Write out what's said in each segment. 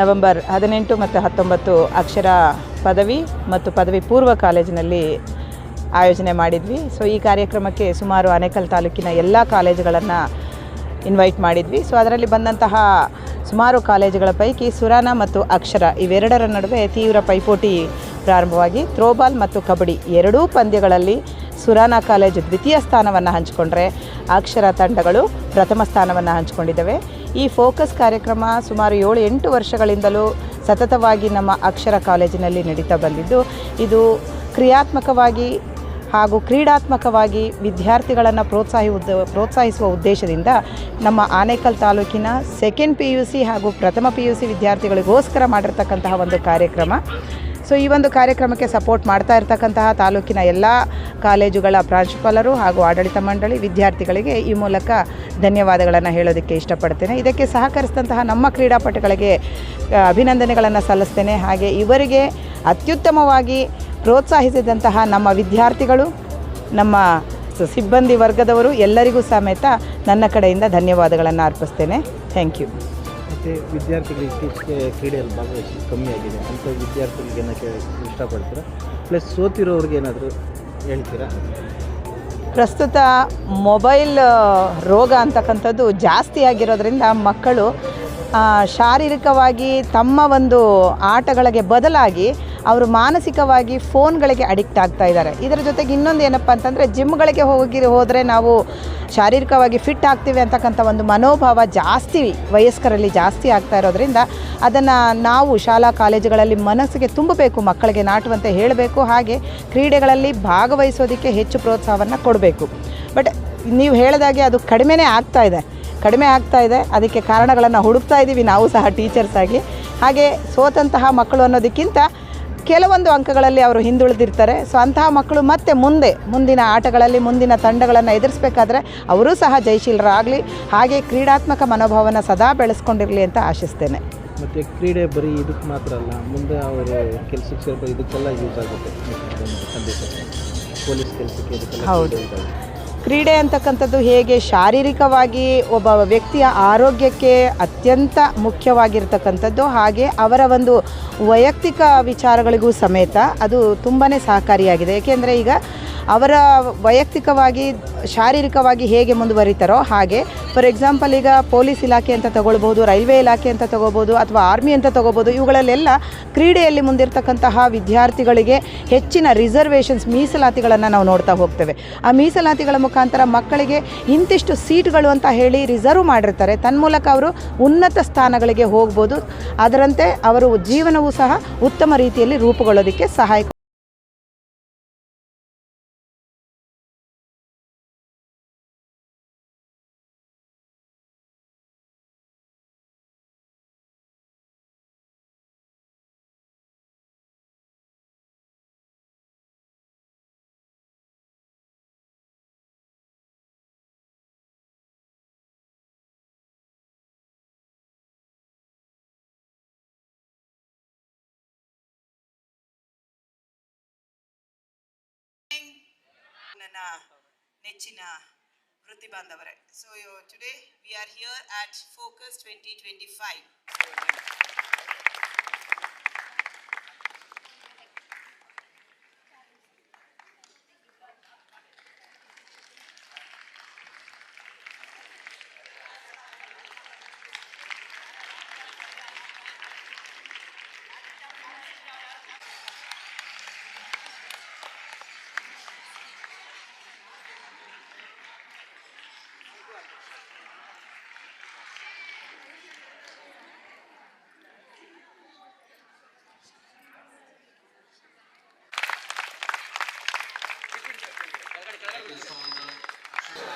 November ಹದಿನೆಂಟು ಮತ್ತು ಹತ್ತೊಂಬತ್ತು ಅಕ್ಷರ ಪದವಿ ಮತ್ತು ಪದವಿ ಪೂರ್ವ ಕಾಲೇಜಿನಲ್ಲಿ ಆಯೋಜನೆ ಮಾಡಿದ್ವಿ. ಸೊ ಈ ಕಾರ್ಯಕ್ರಮಕ್ಕೆ ಸುಮಾರು ಆನೇಕಲ್ ತಾಲೂಕಿನ ಎಲ್ಲ ಕಾಲೇಜುಗಳನ್ನು ಇನ್ವೈಟ್ ಮಾಡಿದ್ವಿ. ಸೊ ಅದರಲ್ಲಿ ಬಂದಂತಹ ಸುಮಾರು ಕಾಲೇಜುಗಳ ಪೈಕಿ ಸುರಾನ ಮತ್ತು ಅಕ್ಷರ ಇವೆರಡರ ನಡುವೆ ತೀವ್ರ ಪೈಪೋಟಿ ಪ್ರಾರಂಭವಾಗಿ ಥ್ರೋಬಾಲ್ ಮತ್ತು ಕಬಡ್ಡಿ ಎರಡೂ ಪಂದ್ಯಗಳಲ್ಲಿ ಸುರಾನ ಕಾಲೇಜು ದ್ವಿತೀಯ ಸ್ಥಾನವನ್ನು ಹಂಚಿಕೊಂಡ್ರೆ ಅಕ್ಷರ ತಂಡಗಳು ಪ್ರಥಮ ಸ್ಥಾನವನ್ನು ಹಂಚಿಕೊಂಡಿದ್ದಾವೆ. ಈ ಫೋಕಸ್ ಕಾರ್ಯಕ್ರಮ ಸುಮಾರು ಏಳು, ಎಂಟು ವರ್ಷಗಳಿಂದಲೂ ಸತತವಾಗಿ ನಮ್ಮ ಅಕ್ಷರ ಕಾಲೇಜಿನಲ್ಲಿ ನಡೀತಾ ಬಂದಿದ್ದು, ಇದು ಕ್ರಿಯಾತ್ಮಕವಾಗಿ ಹಾಗೂ ಕ್ರೀಡಾತ್ಮಕವಾಗಿ ವಿದ್ಯಾರ್ಥಿಗಳನ್ನು ಪ್ರೋತ್ಸಾಹ ಪ್ರೋತ್ಸಾಹಿಸುವ ಉದ್ದೇಶದಿಂದ ನಮ್ಮ ಆನೇಕಲ್ ತಾಲೂಕಿನ ಸೆಕೆಂಡ್ ಪಿ ಯು ಸಿ ಹಾಗೂ ಪ್ರಥಮ ಪಿ ಯು ಸಿ ವಿದ್ಯಾರ್ಥಿಗಳಿಗೋಸ್ಕರ ಮಾಡಿರ್ತಕ್ಕಂತಹ ಒಂದು ಕಾರ್ಯಕ್ರಮ. ಸೊ ಈ ಒಂದು ಕಾರ್ಯಕ್ರಮಕ್ಕೆ ಸಪೋರ್ಟ್ ಮಾಡ್ತಾ ಇರ್ತಕ್ಕಂತಹ ತಾಲೂಕಿನ ಎಲ್ಲ ಕಾಲೇಜುಗಳ ಪ್ರಾಂಶುಪಾಲರು ಹಾಗೂ ಆಡಳಿತ ಮಂಡಳಿ ವಿದ್ಯಾರ್ಥಿಗಳಿಗೆ ಈ ಮೂಲಕ ಧನ್ಯವಾದಗಳನ್ನು ಹೇಳೋದಕ್ಕೆ ಇಷ್ಟಪಡ್ತೇನೆ. ಇದಕ್ಕೆ ಸಹಕರಿಸಿದಂತಹ ನಮ್ಮ ಕ್ರೀಡಾಪಟುಗಳಿಗೆ ಅಭಿನಂದನೆಗಳನ್ನು ಸಲ್ಲಿಸ್ತೇನೆ. ಹಾಗೆ ಇವರಿಗೆ ಅತ್ಯುತ್ತಮವಾಗಿ ಪ್ರೋತ್ಸಾಹಿಸಿದಂತಹ ನಮ್ಮ ವಿದ್ಯಾರ್ಥಿಗಳು, ನಮ್ಮ ಸಿಬ್ಬಂದಿ ವರ್ಗದವರು ಎಲ್ಲರಿಗೂ ಸಮೇತ ನನ್ನ ಕಡೆಯಿಂದ ಧನ್ಯವಾದಗಳನ್ನು ಅರ್ಪಿಸ್ತೇನೆ. Thank you. ಮತ್ತು ವಿದ್ಯಾರ್ಥಿಗಳು ಇತ್ತೀಚೆಗೆ ಕ್ರೀಡೆಯಲ್ಲಿ ಭಾಗವಹಿಸಿ ಕಮ್ಮಿ ಆಗಿದೆ ಅಂತ ವಿದ್ಯಾರ್ಥಿಗಳಿಗೆ ಏನಕ್ಕೆ ಇಷ್ಟಪಡ್ತೀರಾ? ಪ್ಲಸ್ ಸೋತಿರೋರಿಗೆ ಏನಾದರೂ ಹೇಳ್ತೀರಾ? ಪ್ರಸ್ತುತ ಮೊಬೈಲ್ ರೋಗ ಅಂತಕ್ಕಂಥದ್ದು ಜಾಸ್ತಿ ಆಗಿರೋದ್ರಿಂದ ಮಕ್ಕಳು ಶಾರೀರಿಕವಾಗಿ ತಮ್ಮ ಒಂದು ಆಟಗಳಿಗೆ ಬದಲಾಗಿ ಅವರು ಮಾನಸಿಕವಾಗಿ ಫೋನ್ಗಳಿಗೆ ಅಡಿಕ್ಟ್ ಆಗ್ತಾ ಇದ್ದಾರೆ. ಇದರ ಜೊತೆಗೆ ಇನ್ನೊಂದು ಏನಪ್ಪ ಅಂತಂದರೆ ಜಿಮ್ಗಳಿಗೆ ಹೋಗಿ ಹೋದರೆ ನಾವು ಶಾರೀರಿಕವಾಗಿ ಫಿಟ್ ಆಗ್ತೀವಿ ಅಂತಕ್ಕಂಥ ಒಂದು ಮನೋಭಾವ ಜಾಸ್ತಿ ವಯಸ್ಕರಲ್ಲಿ ಜಾಸ್ತಿ ಆಗ್ತಾ ಇರೋದ್ರಿಂದ ಅದನ್ನು ನಾವು ಶಾಲಾ ಕಾಲೇಜುಗಳಲ್ಲಿ ಮನಸ್ಸಿಗೆ ತುಂಬಬೇಕು, ಮಕ್ಕಳಿಗೆ ನಾಟುವಂತೆ ಹೇಳಬೇಕು, ಹಾಗೆ ಕ್ರೀಡೆಗಳಲ್ಲಿ ಭಾಗವಹಿಸೋದಕ್ಕೆ ಹೆಚ್ಚು ಪ್ರೋತ್ಸಾಹವನ್ನು ಕೊಡಬೇಕು. ಬಟ್ ನೀವು ಹೇಳಿದಾಗೆ ಅದು ಕಡಿಮೆನೇ ಆಗ್ತಾ ಇದೆ. ಕಡಿಮೆ ಆಗ್ತಾ ಇದೆ. ಅದಕ್ಕೆ ಕಾರಣಗಳನ್ನು ಹುಡುಕ್ತಾ ಇದ್ದೀವಿ ನಾವು ಸಹ ಟೀಚರ್ಸ್ ಆಗಿ. ಹಾಗೆ ಸೋತಂತಹ ಮಕ್ಕಳು ಅನ್ನೋದಕ್ಕಿಂತ ಕೆಲವೊಂದು ಅಂಕಗಳಲ್ಲಿ ಅವರು ಹಿಂದುಳಿದಿರ್ತಾರೆ. ಸೊ ಅಂತಹ ಮಕ್ಕಳು ಮತ್ತೆ ಮುಂದೆ ಮುಂದಿನ ಆಟಗಳಲ್ಲಿ ಮುಂದಿನ ತಂಡಗಳನ್ನು ಎದುರಿಸಬೇಕಾದ್ರೆ ಅವರೂ ಸಹ ಜಯಶೀಲರಾಗಲಿ. ಹಾಗೆ ಕ್ರೀಡಾತ್ಮಕ ಮನೋಭಾವನ ಸದಾ ಬೆಳೆಸ್ಕೊಂಡಿರಲಿ ಅಂತ ಆಶಿಸ್ತೇನೆ. ಮತ್ತು ಕ್ರೀಡೆ ಬರೀ ಇದಕ್ಕೆ ಮಾತ್ರ ಅಲ್ಲ ಮುಂದೆ ಅವರ ಕೆಲಸಕ್ಕೆ ಇದಕ್ಕೆಲ್ಲ ಯೂಸ್ ಆಗುತ್ತೆ. ಪೊಲೀಸ್ ಕೆಲಸಕ್ಕೆ ಹೌದು. ಕ್ರೀಡೆ ಅಂತಕ್ಕಂಥದ್ದು ಹೇಗೆ ಶಾರೀರಿಕವಾಗಿ ಒಬ್ಬ ವ್ಯಕ್ತಿಯ ಆರೋಗ್ಯಕ್ಕೆ ಅತ್ಯಂತ ಮುಖ್ಯವಾಗಿರ್ತಕ್ಕಂಥದ್ದು, ಹಾಗೆ ಅವರ ಒಂದು ವೈಯಕ್ತಿಕ ವಿಚಾರಗಳಿಗೂ ಸಮೇತ ಅದು ತುಂಬಾ ಸಹಕಾರಿಯಾಗಿದೆ. ಏಕೆಂದರೆ ಈಗ ಅವರ ವೈಯಕ್ತಿಕವಾಗಿ ಶಾರೀರಿಕವಾಗಿ ಹೇಗೆ ಮುಂದುವರಿತಾರೋ ಹಾಗೆ ಫಾರ್ ಎಕ್ಸಾಂಪಲ್ ಈಗ ಪೊಲೀಸ್ ಇಲಾಖೆ ಅಂತ ತಗೊಳ್ಬೋದು ರೈಲ್ವೆ ಇಲಾಖೆ ಅಂತ ತಗೋಬೋದು ಅಥವಾ ಆರ್ಮಿ ಅಂತ ತಗೋಬೋದು ಇವುಗಳಲ್ಲೆಲ್ಲ ಕ್ರೀಡೆಯಲ್ಲಿ ಮುಂದಿರ್ತಕ್ಕಂತಹ ವಿದ್ಯಾರ್ಥಿಗಳಿಗೆ ಹೆಚ್ಚಿನ ರಿಸರ್ವೇಷನ್ಸ್ ಮೀಸಲಾತಿಗಳನ್ನು ನಾವು ನೋಡ್ತಾ ಹೋಗ್ತೇವೆ. ಆ ಮೀಸಲಾತಿಗಳ ಮುಖಾಂತರ ಮಕ್ಕಳಿಗೆ ಇಂತಿಷ್ಟು ಸೀಟ್ಗಳು ಅಂತ ಹೇಳಿ ರಿಸರ್ವ್ ಮಾಡಿರ್ತಾರೆ. ತನ್ಮೂಲಕ ಅವರು ಉನ್ನತ ಸ್ಥಾನಗಳಿಗೆ ಹೋಗ್ಬೋದು. ಅದರಂತೆ ಅವರು ಜೀವನವೂ ಸಹ ಉತ್ತಮ ರೀತಿಯಲ್ಲಿ ರೂಪುಗೊಳ್ಳೋದಕ್ಕೆ ಸಹಾಯ ನನ್ನ ನೆಚ್ಚಿನ ವೃತ್ತಿ ಬಾಂಧವರೇ. So today we are here at focus twenty twenty five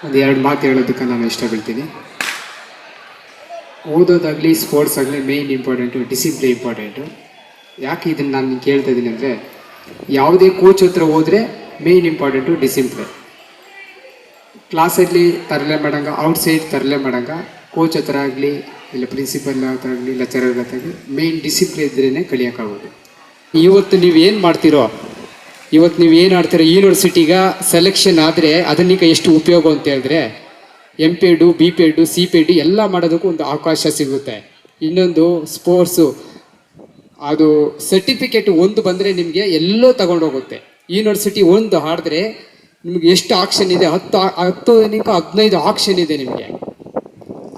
ಒಂದು ಎರಡು ಮಾತು ಹೇಳೋದಕ್ಕೆ ನಾನು ಇಷ್ಟಪಡ್ತೀನಿ. ಓದೋದಾಗಲಿ ಸ್ಪೋರ್ಟ್ಸ್ ಆಗಲಿ ಮೇಯ್ನ್ ಇಂಪಾರ್ಟೆಂಟು ಡಿಸಿಪ್ಲಿನ್ ಇಂಪಾರ್ಟೆಂಟು ಯಾಕೆ ಇದನ್ನು ನಾನು ಕೇಳ್ತಾ ಇದ್ದೀನಿ ಅಂದರೆ, ಯಾವುದೇ ಕೋಚ್ ಹತ್ರ ಹೋದರೆ ಮೇಯ್ನ್ ಇಂಪಾರ್ಟೆಂಟು ಡಿಸಿಪ್ಲಿನ್ ಕ್ಲಾಸಲ್ಲಿ ತರಲೆ ಮಾಡಂಗ ಔಟ್ಸೈಡ್ ತರಲೆ ಮಾಡಂಗ ಕೋಚ್ ಹತ್ರ ಆಗಲಿ, ಇಲ್ಲ ಪ್ರಿನ್ಸಿಪಲ್ ಹತ್ರ ಆಗಲಿ ಲೆಕ್ಚರರ್ ಹತ್ರ ಆಗಲಿ ಮೇಯ್ನ್ ಡಿಸಿಪ್ಲಿನ್ ಇದ್ರೇ ಕಲಿಯೋಕ್ಕಾಗೋದು. ಇವತ್ತು ನೀವು ಏನು ಮಾಡ್ತೀರೋ ಇವತ್ತು ನೀವು ಏನು ಆಡ್ತೀರಾ? ಯೂನಿವರ್ಸಿಟಿಗ ಸೆಲೆಕ್ಷನ್ ಆದರೆ ಅದನ್ನೀಗ ಎಷ್ಟು ಉಪಯೋಗ ಅಂತ ಹೇಳಿದ್ರೆ M P Ed B P Ed C P Ed ಎಲ್ಲ ಮಾಡೋದಕ್ಕೂ ಒಂದು ಅವಕಾಶ ಸಿಗುತ್ತೆ. ಇನ್ನೊಂದು ಸ್ಪೋರ್ಟ್ಸು ಅದು ಸರ್ಟಿಫಿಕೇಟ್ ಒಂದು ಬಂದರೆ ನಿಮಗೆ ಎಲ್ಲೋ ತಗೊಂಡೋಗುತ್ತೆ ಯೂನಿವರ್ಸಿಟಿ ಒಂದು ಆಡಿದ್ರೆ ನಿಮಗೆ ಎಷ್ಟು ಆಕ್ಷನ್ ಇದೆ? ಹತ್ತು ಹತ್ತು ಹದಿನೈದು ಆಕ್ಷನ್ ಇದೆ ನಿಮಗೆ.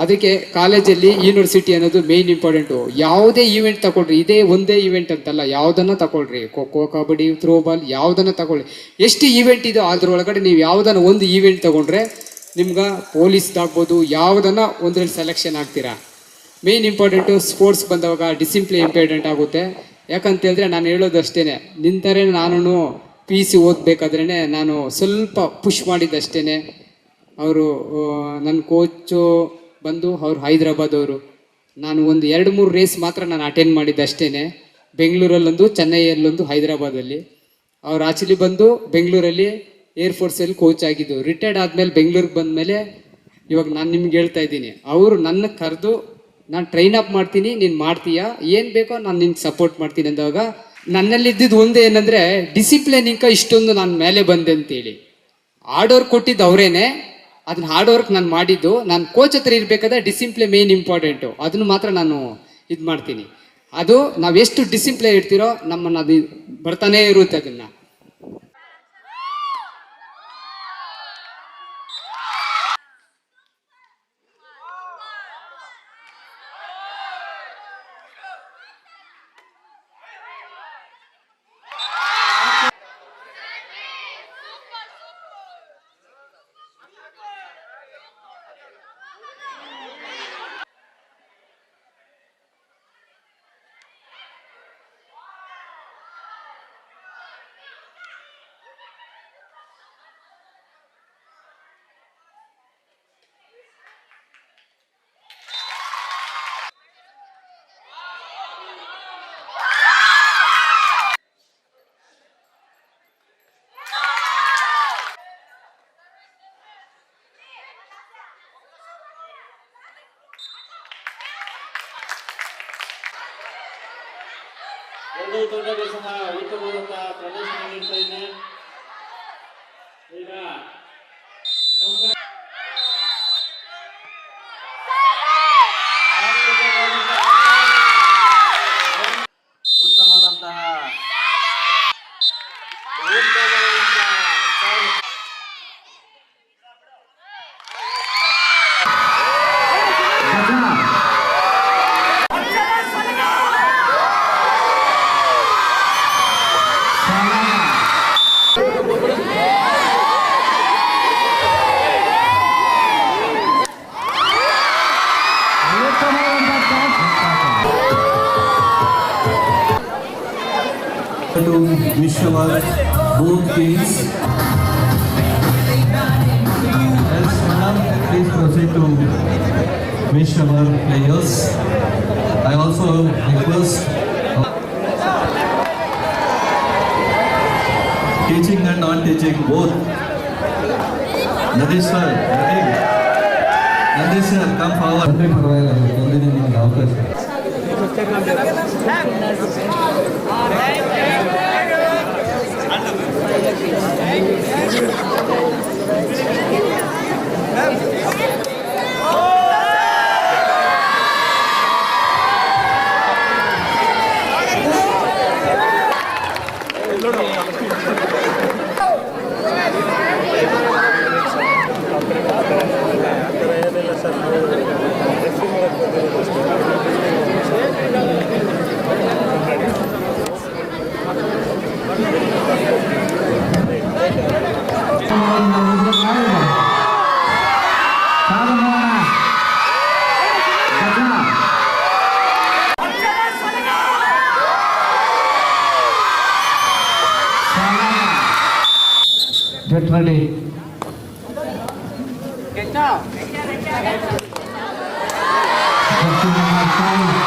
ಅದಕ್ಕೆ ಕಾಲೇಜಲ್ಲಿ ಯೂನಿವರ್ಸಿಟಿ ಅನ್ನೋದು ಮೇಯ್ನ್ ಇಂಪಾರ್ಟೆಂಟು ಯಾವುದೇ ಈವೆಂಟ್ ತಗೊಳ್ರಿ, ಇದೇ ಒಂದೇ ಈವೆಂಟ್ ಅಂತಲ್ಲ, ಯಾವುದನ್ನು ತಗೊಳ್ರಿ. ಖೋ ಕಬಡ್ಡಿ ಥ್ರೋಬಾಲ್ ಯಾವುದನ್ನು ತಗೊಳ್ಳಿ. ಎಷ್ಟು ಈವೆಂಟ್ ಇದೋ, ಅದ್ರೊಳಗಡೆ ನೀವು ಯಾವುದನ್ನು ಒಂದು ಈವೆಂಟ್ ತಗೊಂಡ್ರೆ ನಿಮ್ಗೆ ಪೊಲೀಸ್ದಾಗ್ಬೋದು ಯಾವುದನ್ನು ಒಂದರಲ್ಲಿ ಸೆಲೆಕ್ಷನ್ ಆಗ್ತೀರಾ. ಮೇನ್ ಇಂಪಾರ್ಟೆಂಟು ಸ್ಪೋರ್ಟ್ಸ್ ಬಂದಾಗ ಡಿಸಿಪ್ಲಿನ್ ಇಂಪಾರ್ಟೆಂಟ್ ಆಗುತ್ತೆ. ಯಾಕಂತ ಹೇಳಿದ್ರೆ ನಾನು ಹೇಳೋದು ಅಷ್ಟೇ ನಿಂತರೆ ನಾನು ಪಿ ಸಿ ಓದಬೇಕಾದ್ರೇ ನಾನು ಸ್ವಲ್ಪ ಪುಷ್ ಮಾಡಿದ್ದಷ್ಟೇ ಅವರು ನನ್ನ ಕೋಚು ಬಂದು ಅವ್ರು ಹೈದ್ರಾಬಾದ್ ಅವರು. ನಾನು ಒಂದು ಎರಡು ಮೂರು ರೇಸ್ ಮಾತ್ರ ನಾನು ಅಟೆಂಡ್ ಮಾಡಿದ್ದಷ್ಟೇ ಬೆಂಗಳೂರಲ್ಲೊಂದು, ಚೆನ್ನೈಯಲ್ಲೊಂದು, ಹೈದರಾಬಾದಲ್ಲಿ. ಅವ್ರು ಆಕ್ಚುಲಿ ಬಂದು ಬೆಂಗಳೂರಲ್ಲಿ ಏರ್ಫೋರ್ಸಲ್ಲಿ ಕೋಚ್ ಆಗಿದ್ದು. ರಿಟೈರ್ಡ್ ಆದಮೇಲೆ ಬೆಂಗಳೂರಿಗೆ ಬಂದಮೇಲೆ ಇವಾಗ ನಾನು ನಿಮ್ಗೆ ಹೇಳ್ತಾ ಇದ್ದೀನಿ. ಅವರು ನನ್ನ ಕರೆದು ನಾನು ಟ್ರೈನ್ ಅಪ್ ಮಾಡ್ತೀನಿ, ನೀನು ಮಾಡ್ತೀಯಾ? ಏನು ಬೇಕೋ ನಾನು ನಿನ್ಗೆ ಸಪೋರ್ಟ್ ಮಾಡ್ತೀನಿ ಅಂದಾಗ ನನ್ನಲ್ಲಿ ಇದ್ದಿದ್ದು ಒಂದೇ ಏನಂದರೆ ಡಿಸಿಪ್ಲಿನ್ ಇಂಕ ಇಷ್ಟೊಂದು ನಾನು ಮೇಲೆ ಬಂದೆ ಅಂತೇಳಿ. ಆರ್ಡರ್ ಕೊಟ್ಟಿದ್ದು ಅವರೇನೆ ಅದನ್ನ ಹಾರ್ಡ್ ವರ್ಕ್ ನಾನು ಮಾಡಿದ್ದು, ನಾನು ಕೋಚ್ ಹತ್ರ ಇರಬೇಕಾದ್ರೆ ಡಿಸಿಪ್ಲಿನ್ ಮೇನ್ ಇಂಪಾರ್ಟೆಂಟು ಅದನ್ನು ಮಾತ್ರ ನಾನು ಇದು ಮಾಡ್ತೀನಿ ಅದು ನಾವು ಎಷ್ಟು ಇರ್ತೀರೋ ನಮ್ಮನ್ನು ಅದು ಬರ್ತಾನೇ ಇರುತ್ತೆ ಅದನ್ನು. ತಂಡಗಳು ಸಹ ಉತ್ತಮವಾದಂತಹ ಪ್ರದರ್ಶನ ನೀಡ್ತಾ ಇದೆ wish our players. I also request teaching and non-teaching both. Nadish sir, come forward. Final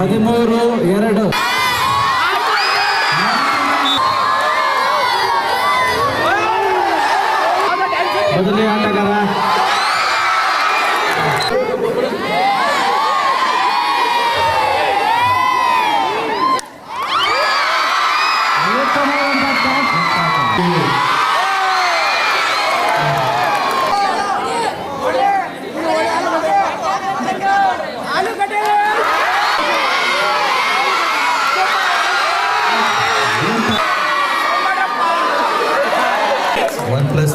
ಹದಿಮೂರು ಎರಡು.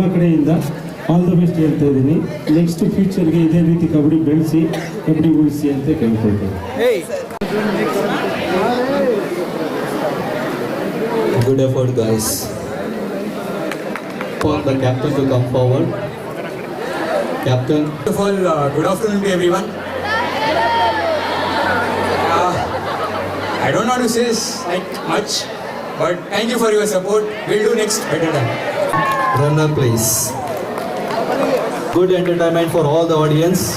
ನಮ್ಮ ಕಡೆಯಿಂದ ಆಲ್ ದ ಬೆಸ್ಟ್ ಹೇಳ್ತಾ ಇದ್ದೀನಿ ನೆಕ್ಸ್ಟ್ ಫ್ಯೂಚರ್ಗೆ ಇದೇ ರೀತಿ ಕಬಡ್ಡಿ ಬೆಳೆಸಿ ಕಬಡ್ಡಿ ಉಳಿಸಿ ಅಂತ ಕೇಳ್ಕೊಳ್ತೇನೆ Good effort, guys. For the captain to come forward. Captain. First of all, uh, good afternoon to everyone. Uh, I don't want to say s- like much, but thank you for your support. We'll do next better than. Runner, please. Good entertainment for all the audience.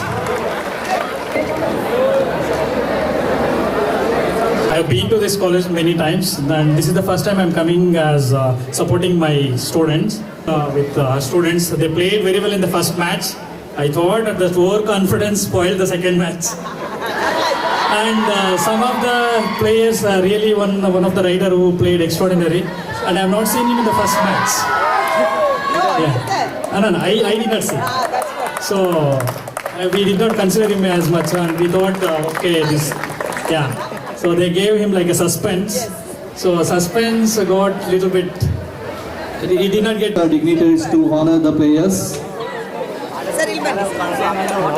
I've been to this college many times, and this is the first time I'm coming as uh, supporting my students. Uh, with uh, students, they played very well in the first match. I thought that the overconfidence spoiled the second match. And uh, some of the players, uh, really one one of the rider who played extraordinary, and I have not seen him in the first match. Yeah. No, no, no, I, I did not see. So uh, we did not consider him as much, and we thought, uh, okay, this, yeah. So they gave him like a suspense. So suspense got little bit. He did not get. The dignitaries to honor the players. Sir ಇಲ್ಲಿ ಬನ್ನಿ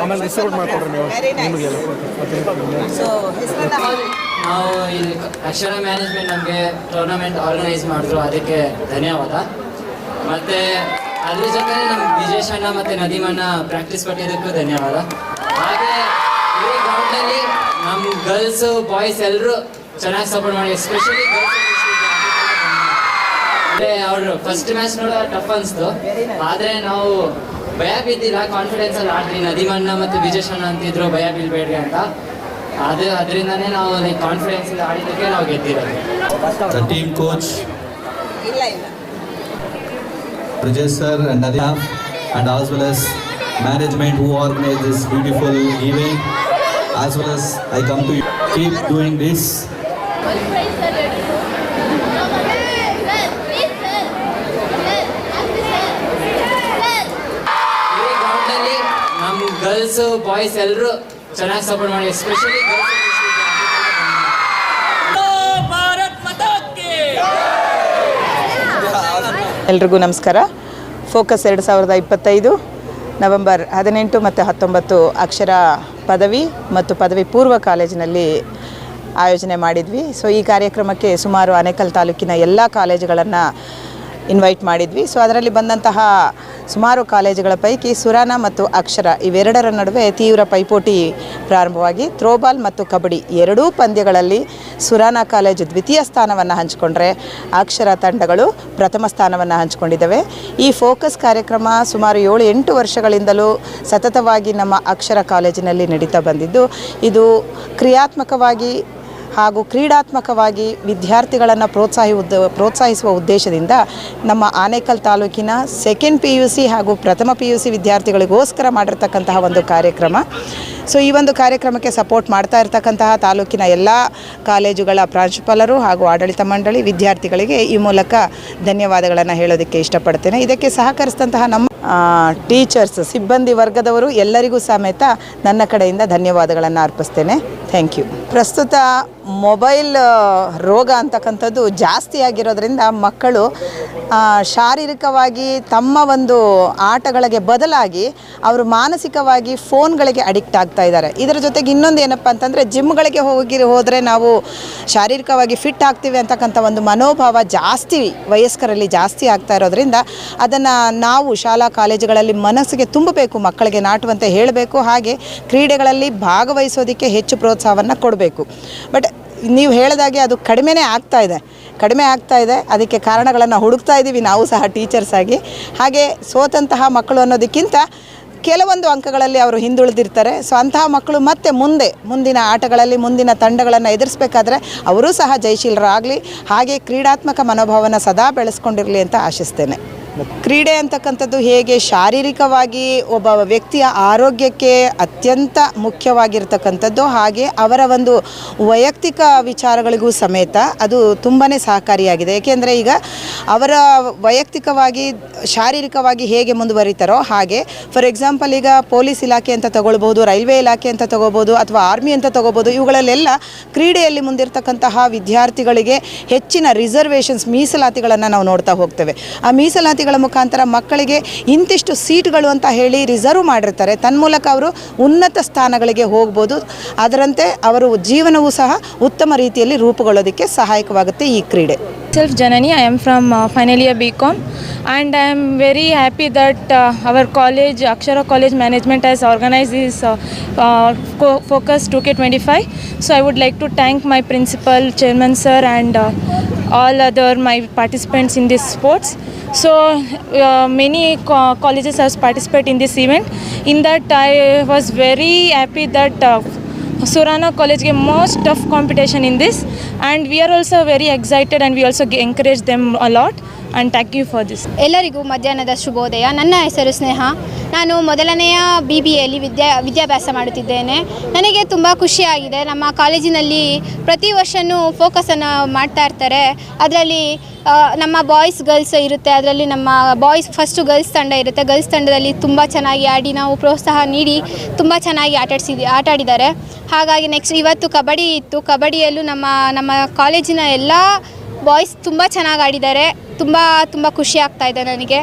ಆಮೇಲೆ reserve ಮಾಡ್ಕೊಡ್ರಿ ನೀವು very nice ನಿಮಗೆಲ್ಲ so ಹೆಸರನ್ನ ಹೇಳಿ ನಾವು ಇಲ್ಲಿ Akshara management ನಮಗೆ ಟೂರ್ನಮೆಂಟ್ ಆರ್ಗನೈಸ್ ಮಾಡಿದ್ರು ಅದಕ್ಕೆ ಧನ್ಯವಾದ ಮತ್ತು ಅದ್ರ ಜೊತೆ ನಮ್ಮ ವಿಜೇಶ್ ಅಣ್ಣ ಮತ್ತು ನದೀಮಣ್ಣ ಪ್ರಾಕ್ಟೀಸ್ ಕೊಟ್ಟಿದ್ದಕ್ಕೂ ಧನ್ಯವಾದ. ಹಾಗೆ ಈ ಗ್ರೌಂಡಲ್ಲಿ ನಮ್ಮ ಗರ್ಲ್ಸು ಬಾಯ್ಸ್ ಎಲ್ಲರೂ ಚೆನ್ನಾಗಿ ಸಪೋರ್ಟ್ ಮಾಡಿ ಎಸ್ಪೆಷಲಿ ಅವ್ರು ಅಂದರೆ ಅವರು ಫಸ್ಟ್ ಮ್ಯಾಚ್ ನೋಡೋ ಟಫ್ ಅನಿಸ್ತು. ಆದರೆ ನಾವು ಭಯ ಬಿದ್ದಿಲ್ಲ ಕಾನ್ಫಿಡೆನ್ಸ್ ಅಲ್ಲಿ ಆಡ್ರಿ ನದಿಮಣ್ಣ ಮತ್ತು ವಿಜೇಶ್ ಅಣ್ಣ ಅಂತಿದ್ರು ಭಯ ಬೀಳ್ಬೇಡ್ರಿ ಅಂತ. ಅದು ಅದರಿಂದನೇ ನಾವು ಲೈಕ್ ಕಾನ್ಫಿಡೆನ್ಸ್ ಇಂದ ಆಡಿದ್ದಕ್ಕೆ ನಾವು ಗೆದ್ದಿರೋದು. ಟೀಮ್ ಕೋಚ್ ಇಲ್ಲ ಇಲ್ಲ. Brijesh sir and Nadia, and as well as management who organized this beautiful event. As well as I come to keep doing this. Girls boys ಎಲ್ಲರೂ ಚೆನ್ನಾಗಿ ಸಪೋರ್ಟ್ ಮಾಡಿ ಎಸ್ಪೆಷಲಿ ಗರ್ಲ್ಸ್ ಎಲ್ರಿಗೂ ನಮಸ್ಕಾರ. Focus ಎರಡು ಸಾವಿರದ ಇಪ್ಪತ್ತೈದು, ನವೆಂಬರ್ ಹದಿನೆಂಟು ಮತ್ತು ಹತ್ತೊಂಬತ್ತು ಅಕ್ಷರ ಪದವಿ ಮತ್ತು ಪದವಿ ಪೂರ್ವ ಕಾಲೇಜಿನಲ್ಲಿ ಆಯೋಜನೆ ಮಾಡಿದ್ವಿ. ಸೊ ಈ ಕಾರ್ಯಕ್ರಮಕ್ಕೆ ಸುಮಾರು ಆನೇಕಲ್ ತಾಲೂಕಿನ ಎಲ್ಲ ಕಾಲೇಜುಗಳನ್ನು ಇನ್ವೈಟ್ ಮಾಡಿದ್ವಿ. ಸೊ ಅದರಲ್ಲಿ ಬಂದಂತಹ ಸುಮಾರು ಕಾಲೇಜುಗಳ ಪೈಕಿ ಸುರಾನ ಮತ್ತು ಅಕ್ಷರ ಇವೆರಡರ ನಡುವೆ ತೀವ್ರ ಪೈಪೋಟಿ ಪ್ರಾರಂಭವಾಗಿ ಥ್ರೋಬಾಲ್ ಮತ್ತು ಕಬಡ್ಡಿ ಎರಡೂ ಪಂದ್ಯಗಳಲ್ಲಿ ಸುರಾನ ಕಾಲೇಜು ದ್ವಿತೀಯ ಸ್ಥಾನವನ್ನು ಹಂಚಿಕೊಂಡ್ರೆ ಅಕ್ಷರ ತಂಡಗಳು ಪ್ರಥಮ ಸ್ಥಾನವನ್ನು ಹಂಚಿಕೊಂಡಿದ್ದಾವೆ. ಈ ಫೋಕಸ್ ಕಾರ್ಯಕ್ರಮ ಸುಮಾರು ಏಳು ಎಂಟು ವರ್ಷಗಳಿಂದಲೂ ಸತತವಾಗಿ ನಮ್ಮ ಅಕ್ಷರ ಕಾಲೇಜಿನಲ್ಲಿ ನಡೀತಾ ಬಂದಿದ್ದು, ಇದು ಕ್ರಿಯಾತ್ಮಕವಾಗಿ ಹಾಗೂ ಕ್ರೀಡಾತ್ಮಕವಾಗಿ ವಿದ್ಯಾರ್ಥಿಗಳನ್ನು ಪ್ರೋತ್ಸಾಹ ಉದ್ದ, ಪ್ರೋತ್ಸಾಹಿಸುವ ಉದ್ದೇಶದಿಂದ ನಮ್ಮ ಆನೇಕಲ್ ತಾಲೂಕಿನ ಸೆಕೆಂಡ್ ಪಿ ಯು ಸಿ ಹಾಗೂ ಪ್ರಥಮ ಪಿ ಯು ಸಿ ವಿದ್ಯಾರ್ಥಿಗಳಿಗೋಸ್ಕರ ಮಾಡಿರ್ತಕ್ಕಂತಹ ಒಂದು ಕಾರ್ಯಕ್ರಮ. ಸೊ ಈ ಒಂದು ಕಾರ್ಯಕ್ರಮಕ್ಕೆ ಸಪೋರ್ಟ್ ಮಾಡ್ತಾ ಇರತಕ್ಕಂತಹ ತಾಲೂಕಿನ ಎಲ್ಲ ಕಾಲೇಜುಗಳ ಪ್ರಾಂಶುಪಾಲರು ಹಾಗೂ ಆಡಳಿತ ಮಂಡಳಿ ವಿದ್ಯಾರ್ಥಿಗಳಿಗೆ ಈ ಮೂಲಕ ಧನ್ಯವಾದಗಳನ್ನು ಹೇಳೋದಕ್ಕೆ ಇಷ್ಟಪಡ್ತೇನೆ. ಇದಕ್ಕೆ ಸಹಕರಿಸಿದಂತಹ ನಮ್ಮ ಟೀಚರ್ಸ್ ಸಿಬ್ಬಂದಿ ವರ್ಗದವರು ಎಲ್ಲರಿಗೂ ಸಮೇತ ನನ್ನ ಕಡೆಯಿಂದ ಧನ್ಯವಾದಗಳನ್ನು ಅರ್ಪಿಸ್ತೇನೆ. ಥ್ಯಾಂಕ್ ಯು ಪ್ರಸ್ತುತ ಮೊಬೈಲ್ ರೋಗ ಅಂತಕ್ಕಂಥದ್ದು ಜಾಸ್ತಿ ಆಗಿರೋದ್ರಿಂದ ಮಕ್ಕಳು ಶಾರೀರಿಕವಾಗಿ ತಮ್ಮ ಒಂದು ಆಟಗಳಿಗೆ ಬದಲಾಗಿ ಅವರು ಮಾನಸಿಕವಾಗಿ ಫೋನ್ಗಳಿಗೆ ಅಡಿಕ್ಟ್ ಆಗ್ತಾ ಇದ್ದಾರೆ. ಇದರ ಜೊತೆಗೆ ಇನ್ನೊಂದು ಏನಪ್ಪ ಅಂತಂದರೆ ಜಿಮ್ಗಳಿಗೆ ಹೋಗಿ, ಹೋದರೆ ನಾವು ಶಾರೀರಿಕವಾಗಿ ಫಿಟ್ ಆಗ್ತೀವಿ ಅಂತಕ್ಕಂಥ ಒಂದು ಮನೋಭಾವ ಜಾಸ್ತಿ ವಯಸ್ಕರಲ್ಲಿ ಜಾಸ್ತಿ ಆಗ್ತಾ ಇರೋದ್ರಿಂದ ಅದನ್ನು ನಾವು ಶಾಲಾ ಕಾಲೇಜುಗಳಲ್ಲಿ ಮನಸ್ಸಿಗೆ ತುಂಬಬೇಕು, ಮಕ್ಕಳಿಗೆ ನಾಟುವಂತೆ ಹೇಳಬೇಕು, ಹಾಗೆ ಕ್ರೀಡೆಗಳಲ್ಲಿ ಭಾಗವಹಿಸೋದಕ್ಕೆ ಹೆಚ್ಚು ಪ್ರೋತ್ಸಾಹವನ್ನು ಕೊಡಬೇಕು. ಬಟ್ ನೀವು ಹೇಳಿದಾಗೆ ಅದು ಕಡಿಮೆನೇ ಆಗ್ತಾ ಇದೆ. ಕಡಿಮೆ ಆಗ್ತಾ ಇದೆ. ಅದಕ್ಕೆ ಕಾರಣಗಳನ್ನು ಹುಡುಕ್ತಾ ಇದ್ದೀವಿ ನಾವು ಸಹ ಟೀಚರ್ಸ್ ಆಗಿ. ಹಾಗೆ ಸೋತಂತಹ ಮಕ್ಕಳು ಅನ್ನೋದಕ್ಕಿಂತ ಕೆಲವೊಂದು ಅಂಕಗಳಲ್ಲಿ ಅವರು ಹಿಂದುಳಿದಿರ್ತಾರೆ. ಸೊ ಅಂತಹ ಮಕ್ಕಳು ಮತ್ತೆ ಮುಂದೆ, ಮುಂದಿನ ಆಟಗಳಲ್ಲಿ, ಮುಂದಿನ ತಂಡಗಳನ್ನು ಎದುರಿಸಬೇಕಾದ್ರೆ ಅವರೂ ಸಹ ಜಯಶೀಲರಾಗಲಿ. ಹಾಗೆ ಕ್ರೀಡಾತ್ಮಕ ಮನೋಭಾವನ ಸದಾ ಬೆಳೆಸ್ಕೊಂಡಿರಲಿ ಅಂತ ಆಶಿಸ್ತೇನೆ. ಕ್ರೀಡೆ ಅಂತಕ್ಕಂಥದ್ದು ಹೇಗೆ ಶಾರೀರಿಕವಾಗಿ ಒಬ್ಬ ವ್ಯಕ್ತಿಯ ಆರೋಗ್ಯಕ್ಕೆ ಅತ್ಯಂತ ಮುಖ್ಯವಾಗಿರ್ತಕ್ಕಂಥದ್ದು, ಹಾಗೆ ಅವರ ಒಂದು ವೈಯಕ್ತಿಕ ವಿಚಾರಗಳಿಗೂ ಸಮೇತ ಅದು ತುಂಬಾ ಸಹಕಾರಿಯಾಗಿದೆ. ಏಕೆಂದರೆ ಈಗ ಅವರ ವೈಯಕ್ತಿಕವಾಗಿ, ಶಾರೀರಿಕವಾಗಿ ಹೇಗೆ ಮುಂದುವರಿತಾರೋ ಹಾಗೆ ಫಾರ್ ಎಕ್ಸಾಂಪಲ್ ಈಗ ಪೊಲೀಸ್ ಇಲಾಖೆ ಅಂತ ತಗೊಳ್ಬೋದು ರೈಲ್ವೆ ಇಲಾಖೆ ಅಂತ ತಗೋಬೋದು ಅಥವಾ ಆರ್ಮಿ ಅಂತ ತಗೋಬೋದು ಇವುಗಳಲ್ಲೆಲ್ಲ ಕ್ರೀಡೆಯಲ್ಲಿ ಮುಂದಿರ್ತಕ್ಕಂತಹ ವಿದ್ಯಾರ್ಥಿಗಳಿಗೆ ಹೆಚ್ಚಿನ ರಿಸರ್ವೇಷನ್ಸ್, ಮೀಸಲಾತಿಗಳನ್ನು ನಾವು ನೋಡ್ತಾ ಹೋಗ್ತೇವೆ. ಆ ಸಂಸ್ಥೆಗಳ ಮುಖಾಂತರ ಮಕ್ಕಳಿಗೆ ಇಂತಿಷ್ಟು ಸೀಟ್ಗಳು ಅಂತ ಹೇಳಿ ರಿಸರ್ವ್ ಮಾಡಿರ್ತಾರೆ. ತನ್ಮೂಲಕ ಅವರು ಉನ್ನತ ಸ್ಥಾನಗಳಿಗೆ ಹೋಗ್ಬೋದು. ಅದರಂತೆ ಅವರು ಜೀವನವೂ ಸಹ ಉತ್ತಮ ರೀತಿಯಲ್ಲಿ ರೂಪುಗೊಳ್ಳೋದಕ್ಕೆ ಸಹಾಯಕವಾಗುತ್ತೆ ಈ ಕ್ರೀಡೆ. Self Janani I am from final year B Com and I am very happy that our college Akshara college management as organise is focus to K twenty five so I would like to thank my principal chairman sir and all other my participants in this sports. So uh, many co- colleges have participated in this event. In that I was very happy that uh, Surana College gave most tough competition in this and we are also very excited and we also encourage them a lot and thank you for this ಎಲ್ಲರಿಗೂ ಮಧ್ಯಾಹ್ನದ ಶುಭೋದಯ. ನನ್ನ ಹೆಸರು ಸ್ನೇಹ. ನಾನು ಮೊದಲನೆಯ B B ಎಲ್ಲಿ ವಿದ್ಯಾ, ವಿದ್ಯಾಭ್ಯಾಸ ಮಾಡುತ್ತಿದ್ದೇನೆ. ನನಗೆ ತುಂಬ ಖುಷಿಯಾಗಿದೆ. ನಮ್ಮ ಕಾಲೇಜಿನಲ್ಲಿ ಪ್ರತಿ ವರ್ಷವೂ ಫೋಕಸನ್ನು ಮಾಡ್ತಾ ಇರ್ತಾರೆ. ಅದರಲ್ಲಿ ನಮ್ಮ ಬಾಯ್ಸ್ ಗರ್ಲ್ಸ್ ಇರುತ್ತೆ. ಅದರಲ್ಲಿ ನಮ್ಮ ಬಾಯ್ಸ್ ಫಸ್ಟು ಗರ್ಲ್ಸ್ ತಂಡ ಇರುತ್ತೆ. ಗರ್ಲ್ಸ್ ತಂಡದಲ್ಲಿ ತುಂಬ ಚೆನ್ನಾಗಿ ಆಡಿ, ನಾವು ಪ್ರೋತ್ಸಾಹ ನೀಡಿ ತುಂಬ ಚೆನ್ನಾಗಿ ಆಟ ಆಡಿದ್ದಾರೆ. ಹಾಗಾಗಿ ನೆಕ್ಸ್ಟ್ ಇವತ್ತು ಕಬಡ್ಡಿ ಇತ್ತು. ಕಬಡ್ಡಿಯಲ್ಲೂ ನಮ್ಮ ನಮ್ಮ ಕಾಲೇಜಿನ ಎಲ್ಲ ಬಾಯ್ಸ್ ತುಂಬ ಚೆನ್ನಾಗಿ ಆಡಿದ್ದಾರೆ. ತುಂಬ ತುಂಬ ಖುಷಿ ಆಗ್ತಾ ಇದೆ ನನಗೆ.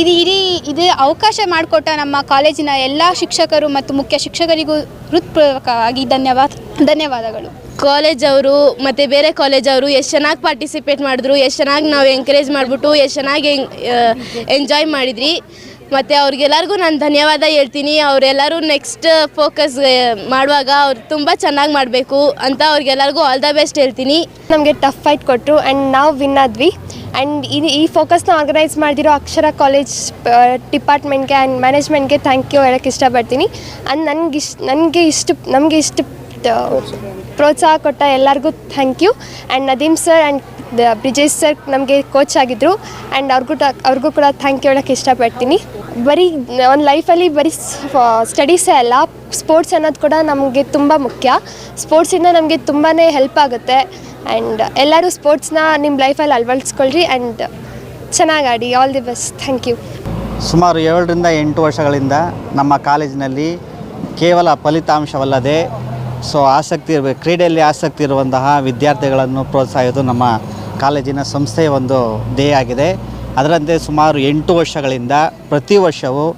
ಇದು ಇಡೀ, ಇದು ಅವಕಾಶ ಮಾಡಿಕೊಟ್ಟ ನಮ್ಮ ಕಾಲೇಜಿನ ಎಲ್ಲ ಶಿಕ್ಷಕರು ಮತ್ತು ಮುಖ್ಯ ಶಿಕ್ಷಕರಿಗೂ ಹೃತ್ಪೂರ್ವಕವಾಗಿ ಧನ್ಯವಾದ, ಧನ್ಯವಾದಗಳು. ಕಾಲೇಜ್ ಅವರು ಮತ್ತು ಬೇರೆ ಕಾಲೇಜ್ ಅವರು ಎಷ್ಟು ಚೆನ್ನಾಗಿ ಪಾರ್ಟಿಸಿಪೇಟ್ ಮಾಡಿದ್ರು, ಎಷ್ಟು ಚೆನ್ನಾಗಿ ನಾವು ಎಂಕರೇಜ್ ಮಾಡಿಬಿಟ್ಟು, ಎಷ್ಟು ಚೆನ್ನಾಗಿ ಎಂಜಾಯ್ ಮಾಡಿದ್ರಿ. ಮತ್ತು ಅವ್ರಿಗೆಲ್ಲರಿಗೂ ನಾನು ಧನ್ಯವಾದ ಹೇಳ್ತೀನಿ. ಅವರೆಲ್ಲರೂ ನೆಕ್ಸ್ಟ್ ಫೋಕಸ್ ಮಾಡುವಾಗ ಅವ್ರು ತುಂಬ ಚೆನ್ನಾಗಿ ಮಾಡಬೇಕು ಅಂತ ಅವ್ರಿಗೆಲ್ಲರಿಗೂ ಆಲ್ ದ ಬೆಸ್ಟ್ ಹೇಳ್ತೀನಿ. ನಮಗೆ ಟಫ್ ಫೈಟ್ ಕೊಟ್ಟರು ಆ್ಯಂಡ್ ನಾವು ವಿನ್ ಆದ್ವಿ. ಆ್ಯಂಡ್ ಇದು ಈ ಫೋಕಸ್ನ ಆರ್ಗನೈಸ್ ಮಾಡಿದಿರೋ ಅಕ್ಷರ ಕಾಲೇಜ್ ಡಿಪಾರ್ಟ್ಮೆಂಟ್ಗೆ ಆ್ಯಂಡ್ ಮ್ಯಾನೇಜ್ಮೆಂಟ್ಗೆ ಥ್ಯಾಂಕ್ ಯು ಹೇಳೋಕ್ಕೆ ಇಷ್ಟಪಡ್ತೀನಿ. ಆ್ಯಂಡ್ ನನಗೆ ಇಷ್ಟ ನನಗೆ ಇಷ್ಟು, ನಮಗೆ ಇಷ್ಟು ಪ್ರೋತ್ಸಾಹ ಕೊಟ್ಟ ಎಲ್ಲರಿಗೂ thank you and Nadeem sir and Brijesh sir ನಮಗೆ ಕೋಚ್ ಆಗಿದ್ದರು ಆ್ಯಂಡ್ ಅವ್ರಿಗೂ ಅವ್ರಿಗೂ ಕೂಡ ಥ್ಯಾಂಕ್ ಯು ಹೇಳೋಕ್ಕೆ ಇಷ್ಟಪಡ್ತೀನಿ. ಬರೀ, ಒಂದು ಲೈಫಲ್ಲಿ ಬರೀ ಸ್ಟಡೀಸೇ ಅಲ್ಲ ಸ್ಪೋರ್ಟ್ಸ್ ಅನ್ನೋದು ಕೂಡ ನಮಗೆ ತುಂಬ ಮುಖ್ಯ. ಸ್ಪೋರ್ಟ್ಸಿಂದ ನಮಗೆ ತುಂಬಾ ಹೆಲ್ಪ್ ಆಗುತ್ತೆ. ಆ್ಯಂಡ್ ಎಲ್ಲರೂ ಸ್ಪೋರ್ಟ್ಸ್ನ ನಿಮ್ಮ ಲೈಫಲ್ಲಿ ಅಳವಡಿಸ್ಕೊಳ್ರಿ ಆ್ಯಂಡ್ ಚೆನ್ನಾಗಿ ಆಡಿ. All the best thank you ಸುಮಾರು ಏಳರಿಂದ ಎಂಟು ವರ್ಷಗಳಿಂದ ನಮ್ಮ ಕಾಲೇಜಿನಲ್ಲಿ ಕೇವಲ ಫಲಿತಾಂಶವಲ್ಲದೆ, ಸೊ ಆಸಕ್ತಿ ಇರಬೇಕು ಕ್ರೀಡೆಯಲ್ಲಿ ಆಸಕ್ತಿ ಇರುವಂತಹ ವಿದ್ಯಾರ್ಥಿಗಳನ್ನು ಪ್ರೋತ್ಸಾಹಿಸೋದು ನಮ್ಮ ಕಾಲೇಜಿನ ಸಂಸ್ಥೆಯ ಒಂದು ಧ್ಯೇಯ ಆಗಿದೆ. ಅದರಂತೆ ಸುಮಾರು ಎಂಟು ವರ್ಷಗಳಿಂದ ಪ್ರತಿ ವರ್ಷವೂ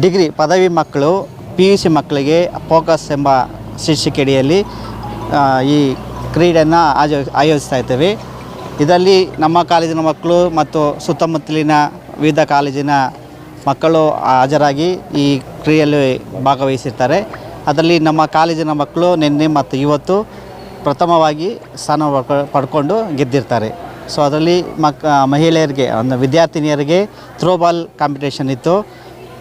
ಡಿಗ್ರಿ ಪದವಿ ಮಕ್ಕಳು ಪಿ ಯು ಸಿ ಮಕ್ಕಳಿಗೆ ಫೋಕಸ್ ಎಂಬ ಶೀರ್ಷಿಕೆಡಿಯಲ್ಲಿ ಈ ಕ್ರೀಡೆಯನ್ನು ಆಜ, ಆಯೋಜಿಸ್ತಾ ಇದ್ದೇವೆ. ಇದರಲ್ಲಿ ನಮ್ಮ ಕಾಲೇಜಿನ ಮಕ್ಕಳು ಮತ್ತು ಸುತ್ತಮುತ್ತಲಿನ ವಿವಿಧ ಕಾಲೇಜಿನ ಮಕ್ಕಳು ಹಾಜರಾಗಿ ಈ ಕ್ರೀಡೆಯಲ್ಲಿ ಭಾಗವಹಿಸಿರ್ತಾರೆ. ಅದರಲ್ಲಿ ನಮ್ಮ ಕಾಲೇಜಿನ ಮಕ್ಕಳು, ನಿನ್ನೆ ಮತ್ತು ಇವತ್ತು ಪ್ರಥಮವಾಗಿ ಸ್ಥಾನ ಪಡ್ಕೊ- ಪಡ್ಕೊಂಡು ಗೆದ್ದಿರ್ತಾರೆ. ಸೊ ಅದರಲ್ಲಿ ಮಕ್ ಮಹಿಳೆಯರಿಗೆ ಒಂದು ವಿದ್ಯಾರ್ಥಿನಿಯರಿಗೆ ಥ್ರೋಬಾಲ್ ಕಾಂಪಿಟೇಷನ್ ಇತ್ತು.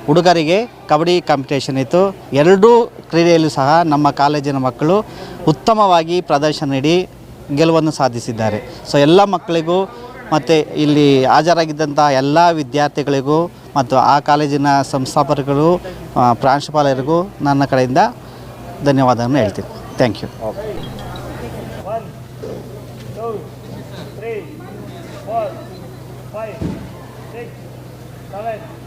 ಹುಡುಗರಿಗೆ ಕಬಡ್ಡಿ ಕಾಂಪಿಟೇಷನ್ ಇತ್ತು. ಎರಡೂ ಕ್ರೀಡೆಯಲ್ಲೂ ಸಹ ನಮ್ಮ ಕಾಲೇಜಿನ ಮಕ್ಕಳು ಉತ್ತಮವಾಗಿ ಪ್ರದರ್ಶನ ನೀಡಿ ಗೆಲುವನ್ನು ಸಾಧಿಸಿದ್ದಾರೆ. ಸೊ ಎಲ್ಲ ಮಕ್ಕಳಿಗೂ ಮತ್ತು ಇಲ್ಲಿ ಹಾಜರಾಗಿದ್ದಂಥ ಎಲ್ಲ ವಿದ್ಯಾರ್ಥಿಗಳಿಗೂ ಮತ್ತು ಆ ಕಾಲೇಜಿನ ಸಂಸ್ಥಾಪಕರು ಆ, ಪ್ರಾಂಶುಪಾಲರಿಗೂ ನನ್ನ ಕಡೆಯಿಂದ ಧನ್ಯವಾದವನ್ನು ಹೇಳ್ತೀನಿ. Thank you Amen.